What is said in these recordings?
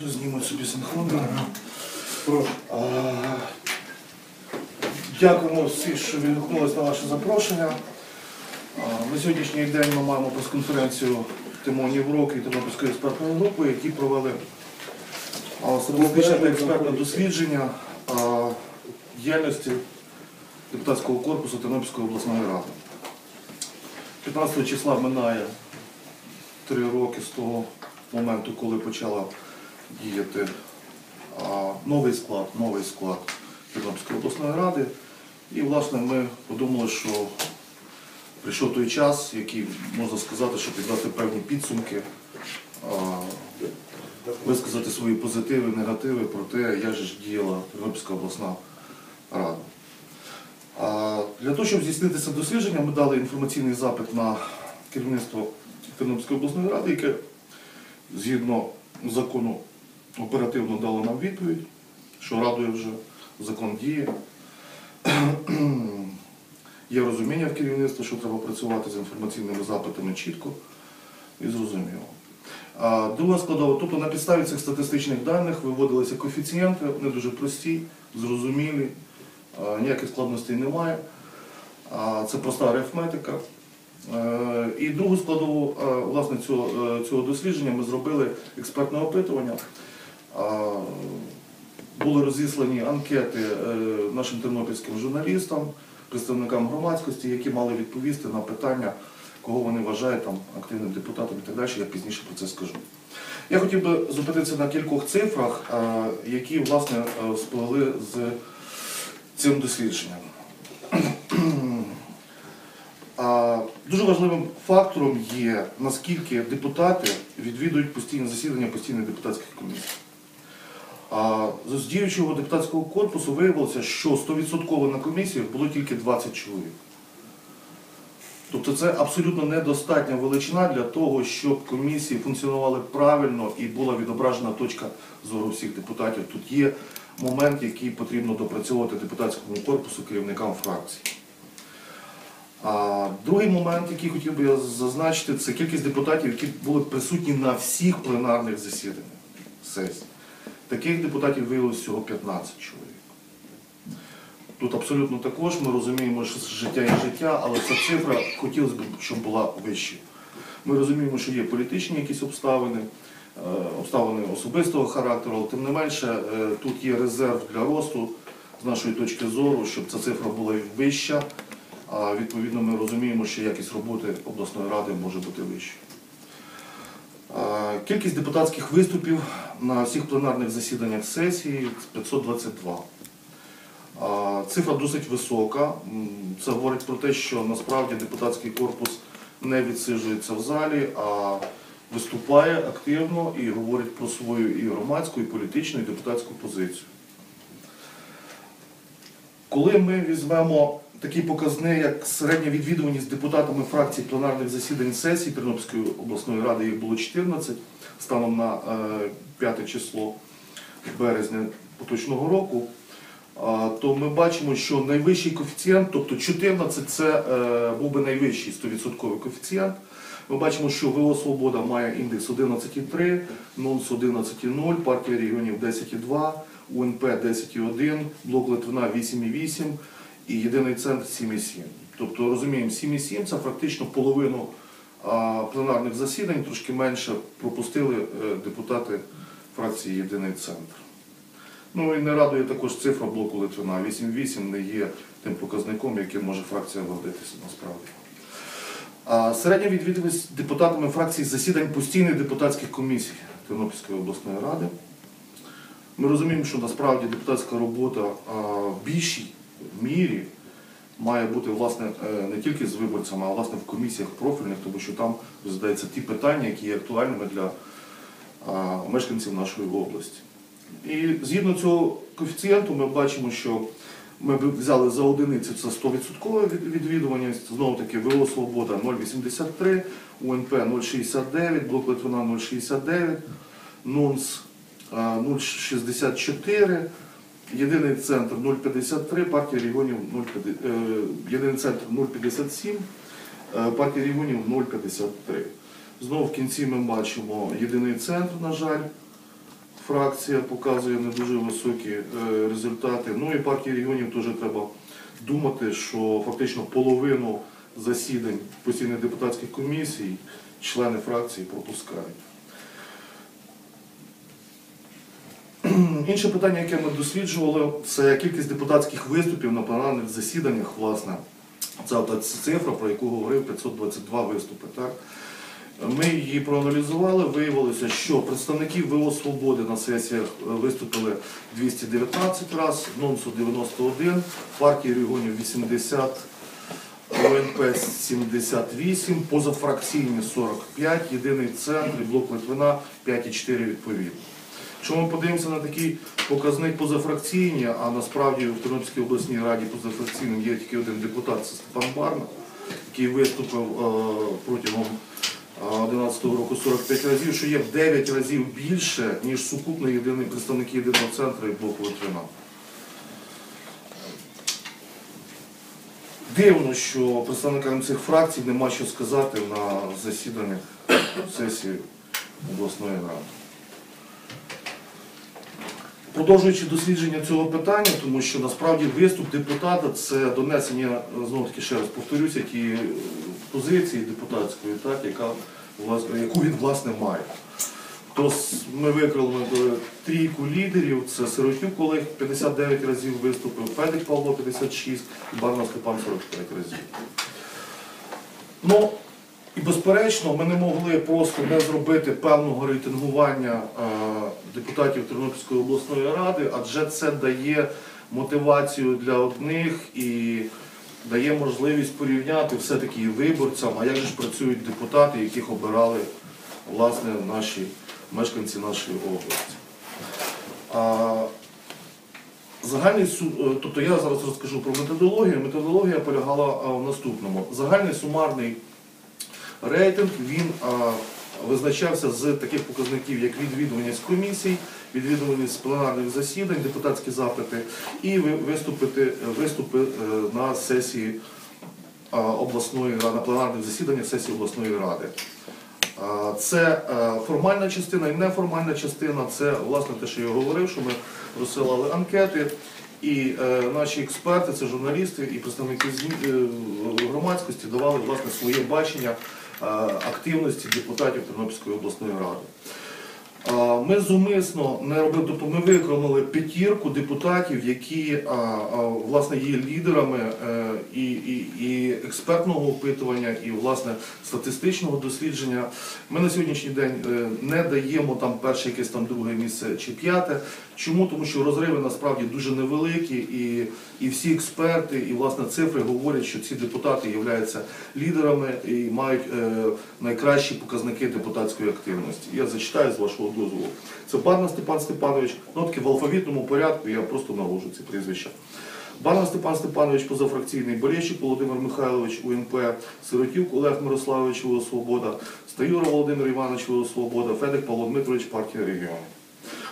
Дознімуть собі синхронно. Дякуємо всім, що відгукнулись на ваше запрошення. На сьогоднішній день ми маємо прес-конференцію ТИМО Євроки і Тернопільської експертної групи, які провели та експертне дослідження діяльності депутатського корпусу Тернопільської обласної ради. 15 числа минає три роки з того моменту, коли почала діяти новий склад, новий склад Тернопільської обласної ради. І, власне, ми подумали, що прийшов той час, який можна сказати, щоб підвести певні підсумки, висказати свої позитиви, негативи про те, як же ж діяла Тернопільська обласна рада. Для того, щоб здійснити це дослідження, ми дали інформаційний запит на керівництво Тернопільської обласної ради, яке згідно закону оперативно дало нам відповідь, що радує вже, закон діє. Є розуміння в керівництві, що треба працювати з інформаційними запитами чітко і зрозуміло. Друга складова, тобто на підставі цих статистичних даних виводилися коефіцієнти, вони дуже прості, зрозумілі, ніяких складностей немає. Це проста арифметика. Е, І другу складову е, власне, цього, е, цього дослідження ми зробили експертне опитування. Були розіслані анкети е, нашим тернопільським журналістам, представникам громадськості, які мали відповісти на питання, кого вони вважають там, активним депутатом і так далі. Я пізніше про це скажу. Я хотів би зупинитися на кількох цифрах, е, які власне е, сплели з цим дослідженням. Дуже важливим фактором є, наскільки депутати відвідують постійні засідання постійних депутатських комісій. А з діючого депутатського корпусу виявилося, що 100% на комісіях було тільки 20 чоловік. Тобто це абсолютно недостатня величина для того, щоб комісії функціонували правильно і була відображена точка зору всіх депутатів. Тут є момент, який потрібно допрацьовувати депутатському корпусу керівникам фракцій. А другий момент, який хотів би я зазначити, це кількість депутатів, які були присутні на всіх пленарних засіданнях сесії. Таких депутатів виявилося всього 15 чоловік. Тут абсолютно також ми розуміємо, що життя є життя, але ця цифра хотілося б, щоб була вищою. Ми розуміємо, що є політичні якісь обставини, е, обставини особистого характеру, але тим не менше е, тут є резерв для росту з нашої точки зору, щоб ця цифра була вища. А відповідно ми розуміємо, що якість роботи обласної ради може бути вищою. Кількість депутатських виступів на всіх пленарних засіданнях сесії 522. Цифра досить висока. Це говорить про те, що насправді депутатський корпус не відсиджується в залі, а виступає активно і говорить про свою і громадську, і політичну, і депутатську позицію. Коли ми візьмемо такий показник, як середня відвідуваність депутатами фракцій пленарних засідань сесій Тернопільської обласної ради, їх було 14 станом на е, 5 число березня поточного року, то ми бачимо, що найвищий коефіцієнт, тобто 14 це е, був би найвищий 100% коефіцієнт. Ми бачимо, що ВО Свобода має індекс 11,3, НОНС 11,0, партія регіонів 10,2, УНП 10,1, блок Литвина 8,8 і єдиний центр 7,7. Тобто розуміємо, 7,7 це фактично половину пленарних засідань, трошки менше пропустили е, депутати фракції Єдиний центр. Ну і не радує також цифра блоку Литвина. 8,8 не є тим показником, яким може фракція гордитися насправді. Середня відвідуваність депутатами фракції засідань постійних депутатських комісій Тернопільської обласної ради. Ми розуміємо, що насправді депутатська робота в мірі має бути власне е, не тільки з виборцями, а власне в комісіях профільних, тому що там розглядаються ті питання, які є актуальними для мешканців нашої області. І згідно цього коефіцієнту ми бачимо, що ми взяли за одиницю це 100% від- відвідуваність, знову таки ВО Свобода 0,83, УНП 0,69, Блок Литвина 0,69, НУНС 0,64, Єдиний центр 0,53, партія регіонів 0,50, е, єдиний центр 0,57, е, партія регіонів 0,53. Знову в кінці ми бачимо єдиний центр, на жаль, фракція показує не дуже високі е, результати. Ну і партії регіонів теж треба думати, що фактично половину засідань постійних депутатських комісій члени фракції пропускають. Інше питання, яке ми досліджували, це кількість депутатських виступів на пленарних засіданнях, власне. Це цифра, про яку говорив 522 виступи. Так? Ми її проаналізували, виявилося, що представників ВО Свободи на сесіях е, виступили 219 разів, НОНСу 91, партії регіонів 80, ОНП 78, позафракційні 45, єдиний центр і блок Литвина 5,4 відповідно. Якщо ми подивимося на такий показник позафракційні, а насправді в Тернопільській обласній раді позафракційним є тільки один депутат, це Степан Барна, який виступив е, протягом 2011 року 45 разів, що є в 9 разів більше, ніж сукупно єдиний представники єдиного центру і блоку Литвина. Дивно, що представникам цих фракцій нема що сказати на засіданнях сесії обласної ради. Продовжуючи дослідження цього питання, тому що насправді виступ депутата це донесення, знову таки ще раз повторюся, тієї е, позиції депутатської, так, яка, яку він власне має. То ми викрили трійку лідерів, це Сиротюк Олег 59 разів виступив, Федик Павло 56 і Барна Степан 45 разів. Ну, і безперечно, ми не могли просто не зробити певного рейтингування е, депутатів Тернопільської обласної ради, адже це дає мотивацію для одних і дає можливість порівняти все-таки виборцям, а як же ж працюють депутати, яких обирали власне наші мешканці нашої області. Загальний су- е, тобто я зараз розкажу про методологію. Методологія полягала в наступному. Загальний сумарний рейтинг він а, визначався з таких показників, як відвідуваність комісій, відвідуваність пленарних засідань, депутатські запити і виступити, виступи е, на сесії обласної ради, на пленарних засіданнях сесії обласної ради. Це е, формальна частина і неформальна частина. Це власне те, що я говорив, що ми розсилали анкети, і е, наші експерти, це журналісти і представники ЗМІ, громадськості давали власне своє бачення активності депутатів Тернопільської обласної ради. Ми зумисно не робили, тобто ми виконали п'ятірку депутатів, які власне є лідерами е, і, і, і експертного опитування, і власне статистичного дослідження. Ми на сьогоднішній день е, не даємо там перше якесь там друге місце чи п'яте. Чому? Тому що розриви насправді дуже невеликі, і, і всі експерти, і власне цифри говорять, що ці депутати являються лідерами і мають е, найкращі показники депутатської активності. Я зачитаю з вашого дозволу. Це Барна Степан Степанович, ну в алфавітному порядку я просто навожу ці прізвища. Барна Степан Степанович, позафракційний Болєщик Володимир Михайлович, УНП, Сиротюк Олег Мирославович, ВО Свобода, Стаюра Володимир Іванович, ВО Свобода, Федик Павло Дмитрович, партія регіону.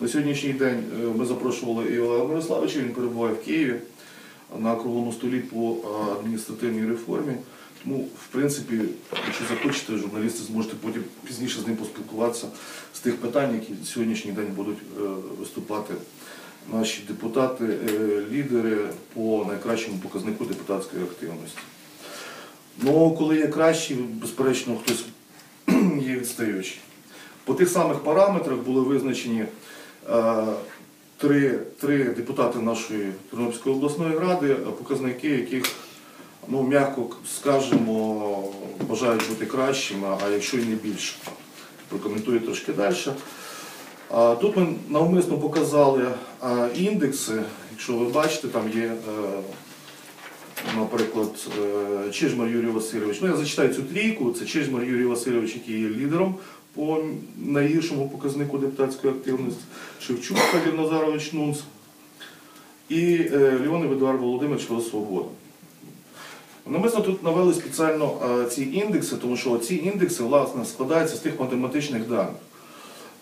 На сьогоднішній день е, ми запрошували і Олега Мирославовича, він перебуває в Києві на круглому столі по е, адміністративній реформі. Тому, в принципі, якщо захочете, журналісти зможете потім пізніше з ним поспілкуватися з тих питань, які сьогоднішній день будуть е, виступати наші депутати, е, лідери по найкращому показнику депутатської активності. Ну, коли є кращі, безперечно, хтось є відстаючий. По тих самих параметрах були визначені е, три, три депутати нашої Тернопільської обласної ради, показники яких, ну, м'яко скажемо, бажають бути кращими, а якщо і не більше. Прокоментую трошки далі. Тут ми навмисно показали індекси. Якщо ви бачите, там є, е, наприклад, е, Чижмар Юрій Васильович. Ну, я зачитаю цю трійку. Це Чижмар Юрій Васильович, який є лідером по найгіршому показнику депутатської активності. Шевчук Федір Назарович Нунц і е, Едуард Володимирович Свобода. Навмисно тут навели спеціально е, ці індекси, тому що ці індекси власне складаються з тих математичних даних.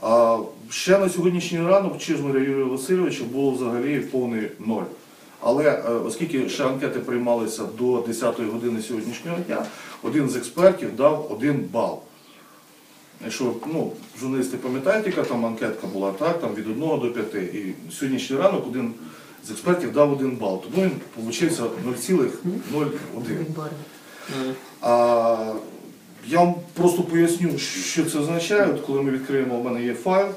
А ще на сьогоднішній ранок Чижмаря Юрія Васильовича було взагалі повний ноль. Але е, оскільки ще анкети приймалися до 10-ї години сьогоднішнього дня, один з експертів дав один бал. Якщо ну, журналісти пам'ятають, яка там анкетка була, так, там від 1 до 5. І сьогоднішній ранок один з експертів дав один бал. Тому він получився 0,01. А, я вам просто поясню, що це означає. От коли ми відкриємо, у мене є файл,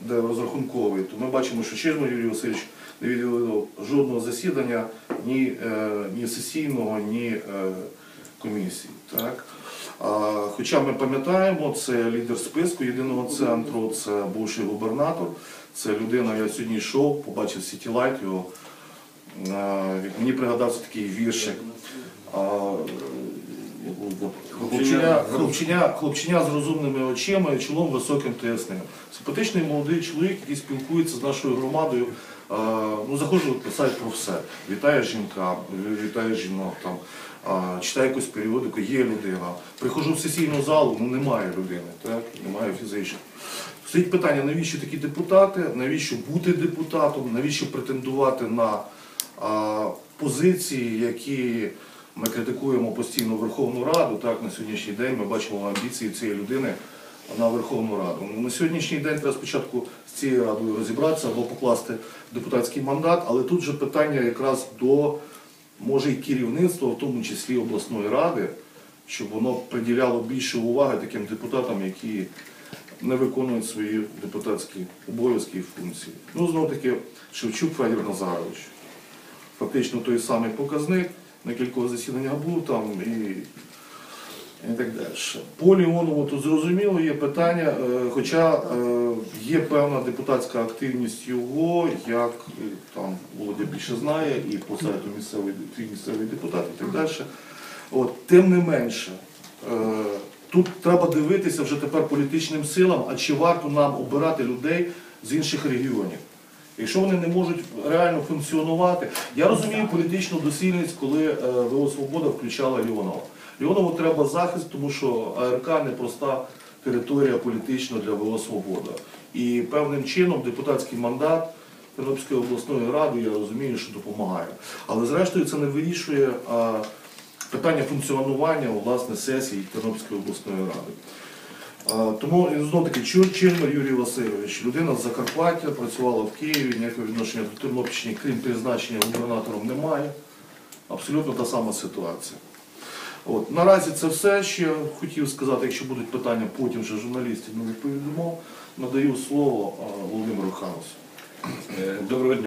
де розрахунковий, то ми бачимо, що Чижма Юрій Васильович не відвідав жодного засідання ні, е, ні сесійного, ні е, комісії. Так? Хоча ми пам'ятаємо, це лідер списку єдиного центру, це бувший губернатор, це людина, я сьогодні йшов, побачив Сіті Лайт, його Е, Мені пригадався такий віршик. Хлопчиня, хлопчиня, хлопчиня з розумними очима і чолом високим ясним. Симпатичний молодий чоловік, який спілкується з нашою громадою. Е, Ну, заходжу писати про все. Вітає жінка, вітає жінок, там, а, читає якусь періодику, є людина. Приходжу в сесійну залу, ну немає людини, так? немає фізично. Стоїть питання, навіщо такі депутати, навіщо бути депутатом, навіщо претендувати на а, позиції, які ми критикуємо постійно Верховну Раду. Так, на сьогоднішній день ми бачимо амбіції цієї людини на Верховну Раду. Ну, На сьогоднішній день треба спочатку з цією радою розібратися або покласти депутатський мандат, але тут же питання якраз до може і керівництва, в тому числі обласної ради, щоб воно приділяло більше уваги таким депутатам, які не виконують свої депутатські обов'язки і функції. Ну, знову таки, Шевчук Федір Назарович. Фактично той самий показник, на кількох засіданнях був там і, і так далі. По Ліонову тут зрозуміло є питання, е, хоча е, є певна депутатська активність його, як е, там Володя більше знає, і по сайту місцевий, місцевий депутат і так далі. От, тим не менше, тут треба дивитися вже тепер політичним силам, а чи варто нам обирати людей з інших регіонів. Якщо вони не можуть реально функціонувати, я розумію політичну доцільність, коли ВО Свобода включала Ліонова. Ліонову треба захист, тому що АРК непроста територія політична для ВО Свобода. І певним чином депутатський мандат Тернопільської обласної ради, я розумію, що допомагає. Але зрештою це не вирішує питання функціонування власне сесії Тернопільської обласної ради. Тому знову таки Чирмер Юрій Васильович, людина з Закарпаття, працювала в Києві, ніякого відношення до Тернопільщини, крім призначення губернатором, немає. Абсолютно та сама ситуація. От, наразі це все, що хотів сказати. Якщо будуть питання, потім вже журналістів ми відповімо. Надаю слово Володимиру Ханусу. Е, Доброго дня.